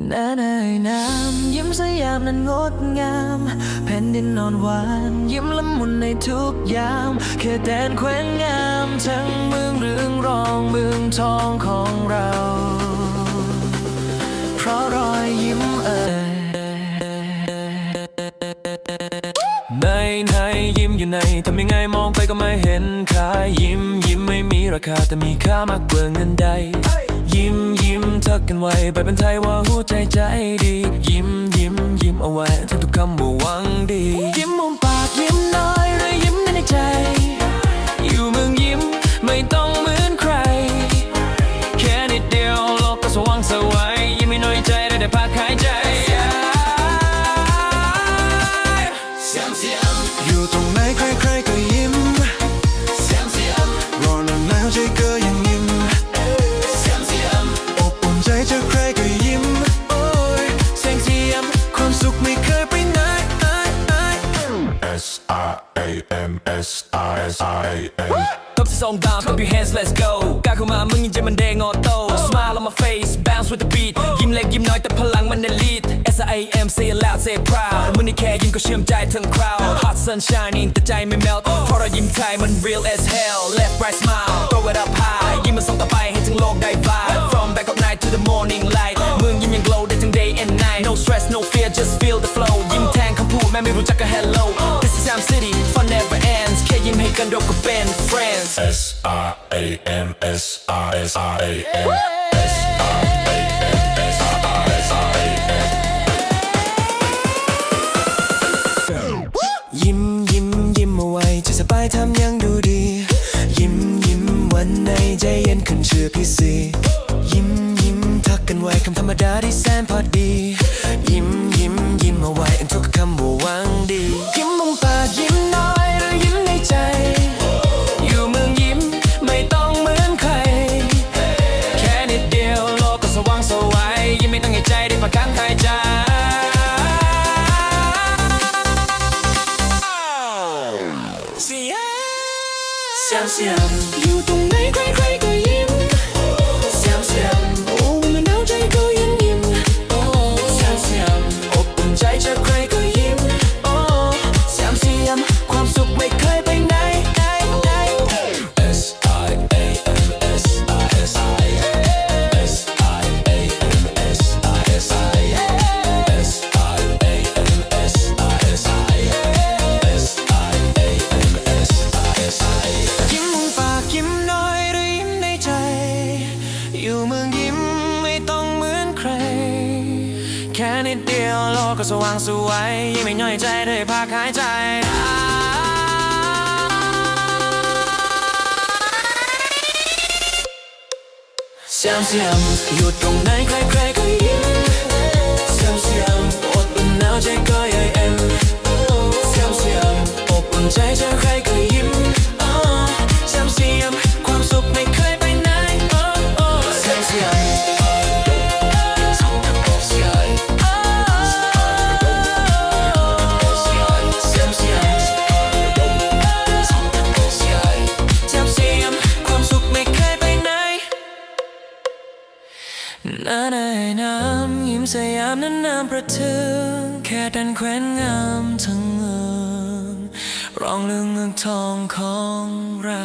นาในน้ำยิ้มสยามนั้นงดงามแผ่นดินนอนหวานยิ้มละมุนในทุกยามแค่แดนแคว้นงามทั้งเมืองเรืองรองเมืองทองของเรา เพราะรอยยิ้มเอ่ยในในยิ้มอยู่ในทำยังไงมองไปก็ไม่เห็นค่ายิ้มยิ้มไม่มีราคาแต่มีค่ามากกว่าเงินใด ยิ้มยิ้มทักกันไว้ไปเป็นไทยว่าหัวใจ S I S I A M ทบที่สองดาว clap your hands let's go ก้าวเข้ามามึงยังใจมันแดงออโต้ smile on my face bounce with the beat ยิ้มเล็กยิ้มน้อยแต่พลังมัน elite S I A M say it loud say it proud มึงนี่แค่ยิ้มก็เชื่อมใจทั้ง crowd hot sun shining แต่ใจไม่ melt เพราะเรายิ้มไทยมัน real as hell left right smile throw it up high ยิ้มมันส่งต่อไปให้ทั้งโลกได้ vibe from back of night to the morning light มึงยิ้มยัง glow ได้ทั้ง day and night no stress no fear just กันเราก็เป็น friends S I A M S I S I A M ยิ้มยิ้มยิ้มเอาไว้จะสบายทำยังดูดี ยิ้มยิ้มวันในใจเย็นขึ้นเชื่อพี่สิยิ้มยิ้มทักกันไว้คำธรรมดาที่แสนพอดี เสียงเสีย อยู่เมืองยิ้มไม่ต้องเหมือนใคร แค่นิดเดียวโลกก็สว่างสวยยิ้มไม่น้อยใจด้พักหายใจเสียงเสียงอยู่ตรงไหนใครใครก็ยิ้มเสียงเสียงอดอุ่นหนาวใจก็ นาในน้ำยิ้มสยามนั้นน้ำประทึงแค่ดันแคว้นงามทั้งเมืองรองเรืองเมืองทองของเรา